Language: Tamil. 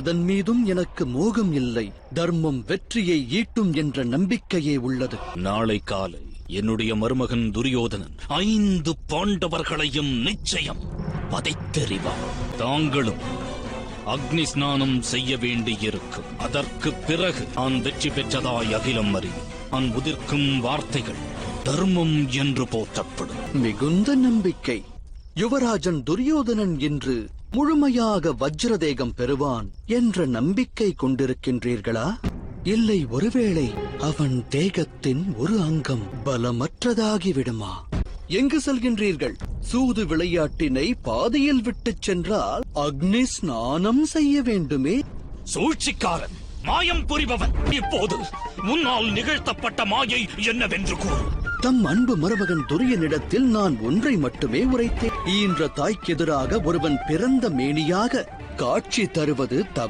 எதன் மீதும் எனக்கு மோகம் இல்லை. தர்மம் வெற்றியை ஈட்டும் என்ற நம்பிக்கையே உள்ளது. நாளை காலை என்னுடைய மருமகன் துரியோதனன் ஐந்து பாண்டவர்களையும் நிச்சயம் வதைத்தெறிவான் தாங்களும் அக்னி ஸ்நானம் செய்ய வேண்டியிருக்கும். அதற்கு பிறகு நான் வெற்றி பெற்றதாய் அகிலம் அறியும் நான் உதிர்க்கும் வார்த்தைகள் தர்மம் என்று போற்றப்படும். மிகுந்த நம்பிக்கை. யுவராஜன் துரியோதனன் இன்று முழுமையாக வஜ்ரதேகம் பெறுவான் என்ற நம்பிக்கை கொண்டிருக்கின்றீர்களா? இல்லை ஒருவேளை அவன் தேகத்தின் ஒரு அங்கம் பலமற்றதாகிவிடுமா? எங்கு செல்கின்றீர்கள்? சூது விளையாட்டினை பாதையில் விட்டுச் சென்றால் அக்னி ஸ்நானம் செய்ய வேண்டுமே? சூழ்ச்சிக்காரன் மாயம் புரிபவன். இப்போது முன்னால் நிகழ்த்தப்பட்ட மாயை என்னவென்று கூறும் தம் அன்பு மருமகன் துரியனிடத்தில் நான் ஒன்றை மட்டுமே உரைத்தேன். ஈன்ற தாய்க்கெதிராக ஒருவன் பிறந்த மேனியாக காட்சி தருவது தவறு.